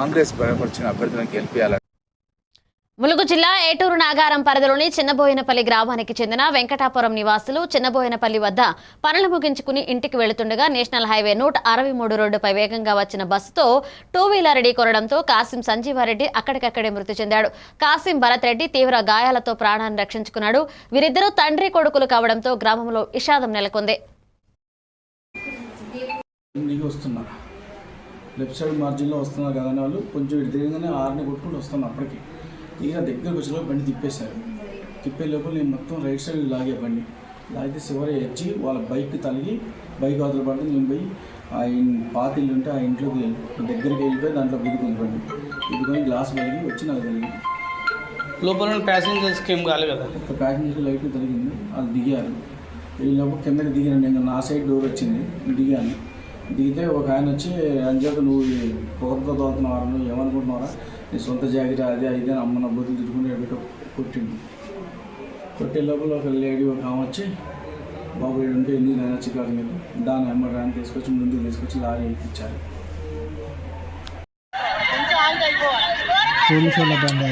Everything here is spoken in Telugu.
కాంగ్రెస్ బలపరిచిన అభ్యర్థులను గెలిపించాలని ములుగు జిల్లా ఏటూరు నాగారం పరిధిలోని చిన్నబోయినపల్లి గ్రామానికి చెందిన వెంకటాపురం నివాసులు చిన్నబోయినపల్లి వద్ద పనులు ముగించుకుని ఇంటికి వెళుతుండగా నేషనల్ హైవే నూట అరవై మూడు రోడ్డుపై వేగంగా వచ్చిన బస్సుతో టూ వీలర్ ఢీ కొనడంతో కాసిం సంజీవారెడ్డి అక్కడికక్కడే మృతి చెందాడు. కాసిం భరత్ రెడ్డి తీవ్ర గాయాలతో ప్రాణాన్ని రక్షించుకున్నాడు. వీరిద్దరూ తండ్రి కొడుకులు కావడంతో గ్రామంలో విషాదం నెలకొంది. లెఫ్ట్ సైడ్ మార్జిన్లో వస్తున్నారు కదా వాళ్ళు కొంచెం ఇటు తిరగగానే ఆరుని కొట్టుకుంటూ వస్తాను అప్పటికి. తీరా దగ్గరకు వచ్చేలోపు బండి తిప్పేశారు. తిప్పే లోపల నేను మొత్తం రైట్ సైడ్ లాగే బండి. లాగితే చివరి ఎడ్జి వాళ్ళ బైక్ తలిగి బైక్ అవతల పడితే నేను పోయి ఆ పాత ఇల్లు ఉంటే ఆ ఇంట్లోకి దగ్గరికి వెళ్ళిపోయి దాంట్లో గుద్దుకుంది బండి. గుద్దుకొని గ్లాస్ పలిగి వచ్చి నాకు తగిలింది లోపల ప్యాసింజర్స్కి ఏం కాలేదు కదా? ప్యాసింజర్ లైట్ తగిలింది వాళ్ళు దిగారు. వీళ్ళప్పుడు కిందకి దిగాను నేను నా సైడ్ డోర్ వచ్చింది దిగాను. దిగితే ఒక ఆయన వచ్చి అంజాక నువ్వు పొగతో తోలుతున్నావు నువ్వు ఏమనుకుంటున్నారా నీ సొంత జాగ్రత్త అదే అని అమ్మ నా బుద్ధులు తిట్టుకుని ఎక్కడ కొట్టిండు. కొట్టే లోపల ఒక లేడీ ఒక ఆమె వచ్చి బాబు ఈడు ఉంటే ఎన్ని నేను చికాకు మీకు దాని అమ్మ రాని తీసుకొచ్చి ముందుకు తీసుకొచ్చి లారీ ఎక్కించారు పోలీసు వాళ్ళ బండి